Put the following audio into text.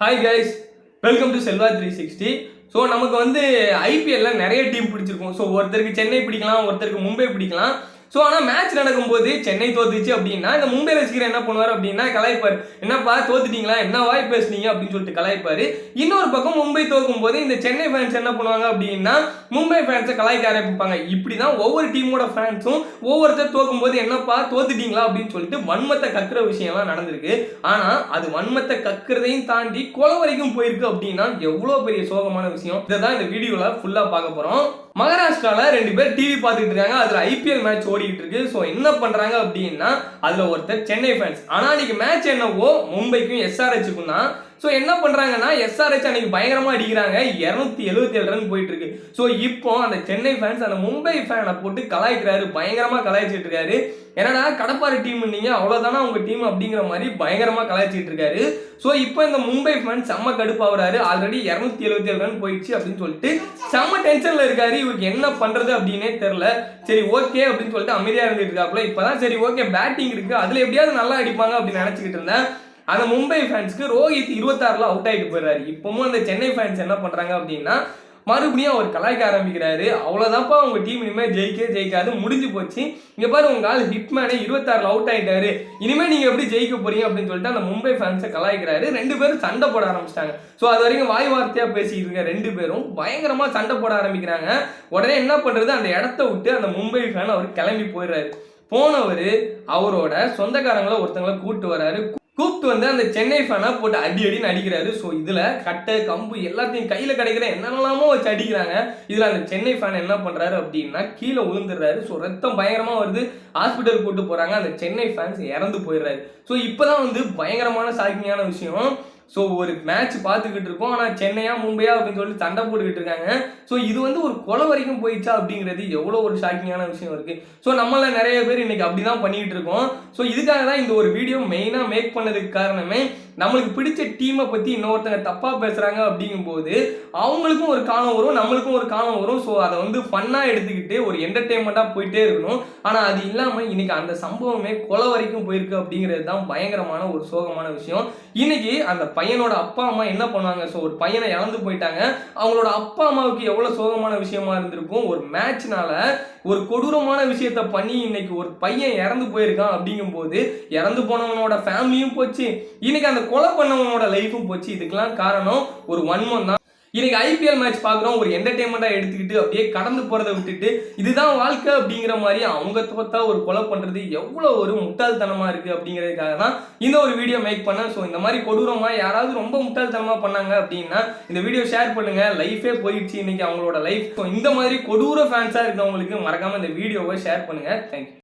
Hi guys welcome to Selva three sixty so நமக்கு வந்து ஐபிஎல்ல நிறைய டீம் பிடிச்சிருக்கும். ஸோ ஒருத்தருக்கு சென்னை பிடிக்கலாம் ஒருத்தருக்கு மும்பை பிடிக்கலாம். ஸோ ஆனால் மேட்ச் நடக்கும்போது சென்னை தோத்துச்சு அப்படின்னா இந்த மும்பை ரசிகர் என்ன பண்ணுவார் அப்படின்னா கலாய்ப்பார். என்னப்பா தோத்துட்டீங்களா? என்ன வாய் பேசுனீங்க? அப்படின்னு சொல்லிட்டு கலாய்ப்பார். இன்னொரு பக்கம் மும்பை தோக்கும் போது இந்த சென்னை ஃபேன்ஸ் என்ன பண்ணுவாங்க அப்படின்னா மும்பை ஃபேன்ஸை கலாய்க்க ஆரம்பிப்பாங்க. இப்படி தான் ஒவ்வொரு டீமோட ஃபேன்ஸும் ஒவ்வொருத்தர் தோக்கும் போது என்னப்பா தோத்துட்டீங்களா? அப்படின்னு சொல்லிட்டு வன்மத்தை கக்குற விஷயம்லாம் நடந்திருக்கு. ஆனால் அது வன்மத்தை கக்குறதையும் தாண்டி கொலை வரைக்கும் போயிருக்கு அப்படின்னா எவ்வளோ பெரிய சோகமான விஷயம். இதை தான் இந்த வீடியோவில் ஃபுல்லாக பார்க்க போகிறோம் மகாராஷ்டிராவில் ரெண்டு பேர் டிவி பார்த்துட்டு இருக்காங்க. அதில் ஐபிஎல் மேட்ச் ஓடிக்கிட்டு இருக்கு ஸோ என்ன பண்றாங்க அப்படின்னா அதுல ஒருத்தர் சென்னை ஃபேன்ஸ் ஆனா அன்னைக்கு மேட்ச் என்னவோ மும்பைக்கும் எஸ்ஆர்ஹெச்சுக்கும் தான் ஸோ என்ன பண்ணுறாங்கன்னா எஸ்ஆர்ஹெச் அன்னைக்கு பயங்கரமாக அடிக்கிறாங்க. இரநூத்தி எழுபத்தி ஏழு ரன் போயிட்டு இருக்கு ஸோ இப்போ அந்த சென்னை ஃபேன்ஸ் அந்த மும்பை ஃபேனை போட்டு கலாய்க்கிறாரு. பயங்கரமாக கலாய்ச்சிட்டு இருக்காரு என்னடா கடப்பாறு டீம் நீங்க? அவ்வளோதானா உங்க டீம் அப்படிங்கிற மாதிரி பயங்கரமா கலாய்ச்சிட்டு இருக்காரு ஸோ இப்போ இந்த மும்பை ஃபேன் செம்ம கடுப்பாகிறாரு ஆல்ரெடி இரநூத்தி எழுபத்தி ஏழு ரன் போயிடுச்சு அப்படின்னு சொல்லிட்டு செம்ம டென்ஷன்ல இருக்காரு. இவருக்கு என்ன பண்றது அப்படின்னே தெரில சரி ஓகே அப்படின்னு சொல்லிட்டு அமைதியா இருந்துட்டு இருக்காப்புல இப்பதான் சரி ஓகே பேட்டிங் இருக்கு. அதுல எப்படியாவது நல்லா அடிப்பாங்க அப்படின்னு நினைச்சுக்கிட்டு இருந்தேன். அந்த மும்பை ஃபேன்ஸ்க்கு ரோஹித் இருபத்தாறுல அவுட் ஆகிட்டு போயிடுறாரு. இப்பவும் அந்த சென்னை ஃபேன்ஸ் என்ன பண்றாங்க அப்படின்னா மறுபடியும் அவர் கலாய்க்க ஆரம்பிக்கிறாரு. அவ்வளோதான்ப்பா உங்க டீம் இனிமேல் ஜெயிக்க ஜெயிக்காது முடிஞ்சு போச்சு. இங்க பாரு உங்க ஆள் ஹிட்மேனே இருபத்தாறுல அவுட் ஆயிட்டாரு. இனிமேல் நீங்க எப்படி ஜெயிக்க போறீங்க அப்படின்னு சொல்லிட்டு அந்த மும்பை ஃபேன்ஸை கலாய்க்கிறாரு. ரெண்டு பேரும் சண்டை போட ஆரம்பிச்சிட்டாங்க. ஸோ அது வரைக்கும் வாய் வார்த்தையா பேசிட்டு இருக்க ரெண்டு பேரும் பயங்கரமா சண்டை போட ஆரம்பிக்கிறாங்க. உடனே என்ன பண்றது? அந்த இடத்த விட்டு அந்த மும்பை ஃபேன் அவர் கிளம்பி போயிடுறாரு. போனவர் அவரோட சொந்தக்காரங்களை ஒருத்தங்களை கூப்பிட்டு வர்றாரு கூப்பிட்டு வந்து அந்த சென்னை ஃபேனை போட்டு அடி அடின்னு அடிக்கிறாரு. ஸோ இதில் கட்டை கம்பு எல்லாத்தையும் கையில் கிடைக்கிற என்னென்னலாமோ வச்சு அடிக்கிறாங்க. இதில் அந்த சென்னை ஃபேன் என்ன பண்ணுறாரு அப்படின்னா கீழே விழுந்துடுறாரு ஸோ ரத்தம் பயங்கரமாக வருது. ஹாஸ்பிட்டல் கூட்டு போகிறாங்க அந்த சென்னை ஃபேன்ஸ் இறந்து போயிடுறாரு. ஸோ இப்போ தான் வந்து பயங்கரமான சாக்கிங்கான விஷயம். ஸோ ஒரு மேட்ச் பார்த்துக்கிட்டு இருக்கோம். ஆனால் சென்னையா மும்பையா அப்படின்னு சொல்லி சண்டை போட்டுக்கிட்டு இருக்காங்க. ஸோ இது வந்து ஒரு கொலை வரைக்கும் போயிடுச்சா அப்படிங்கிறது எவ்வளோ ஒரு ஷாக்கிங்கான விஷயம் இருக்குது ஸோ நம்மள நிறைய பேர் இன்னைக்கு அப்படி தான் பண்ணிக்கிட்டு இருக்கோம். ஸோ இதுக்காக தான் இந்த ஒரு வீடியோ மெயினாக மேக் பண்ணதுக்கு காரணமே நம்மளுக்கு பிடிச்ச டீமை பற்றி இன்னொருத்தங்க தப்பாக பேசுகிறாங்க அப்படிங்கும்போது அவங்களுக்கும் ஒரு காலம் வரும் நம்மளுக்கும் ஒரு காலம் வரும். ஸோ அதை வந்து ஃபன்னாக எடுத்துக்கிட்டு ஒரு என்டர்டெயின்மெண்ட்டாக போயிட்டே இருக்கணும். ஆனால் அது இல்லாமல் இன்னைக்கு அந்த சம்பவமே கொலை வரைக்கும் போயிருக்கு அப்படிங்கிறது தான் பயங்கரமான ஒரு சோகமான விஷயம். இன்னைக்கு அந்த பையனோட அப்பா அம்மா என்ன பண்ணாங்க ஸோ ஒரு பையனை இழந்து போயிட்டாங்க. அவங்களோட அப்பா அம்மாவுக்கு எவ்வளோ சோகமான விஷயமா இருந்திருக்கும்? ஒரு மேட்ச்னால ஒரு கொடூரமான விஷயத்த பண்ணி இன்னைக்கு ஒரு பையன் இறந்து போயிருக்கான் அப்படிங்கும்போது இறந்து போனவனோட ஃபேமிலியும் போச்சு. இன்னைக்கு அந்த கொலை பண்ணவனோட லைஃபும் போச்சு. இதுக்கெல்லாம் காரணம் ஒரு வன்மம் தான். இன்னைக்கு ஐபிஎல் மேட்ச் பார்க்குறோம். ஒரு என்டர்டைன்மெண்ட்டாக எடுத்துக்கிட்டு அப்படியே கடந்து போகிறத விட்டுட்டு இதுதான் வாழ்க்கை அப்படிங்கிற மாதிரி அவங்க தோத்தா ஒரு கொலை பண்ணுறது எவ்வளோ ஒரு முட்டாள்தனமாக இருக்குது அப்படிங்கிறதுக்காக தான் இந்த ஒரு வீடியோ மேக் பண்ணேன். ஸோ இந்த மாதிரி கொடூரமாக யாராவது ரொம்ப முட்டாள்தனமாக பண்ணாங்க அப்படின்னா இந்த வீடியோ ஷேர் பண்ணுங்கள் லைஃபே போயிடுச்சு இன்னைக்கு அவங்களோட லைஃப் ஸோ இந்த மாதிரி கொடூர ஃபேன்ஸாக இருக்கிறவங்களுக்கு மறக்காமல் இந்த வீடியோவை ஷேர் பண்ணுங்கள் தேங்க்யூ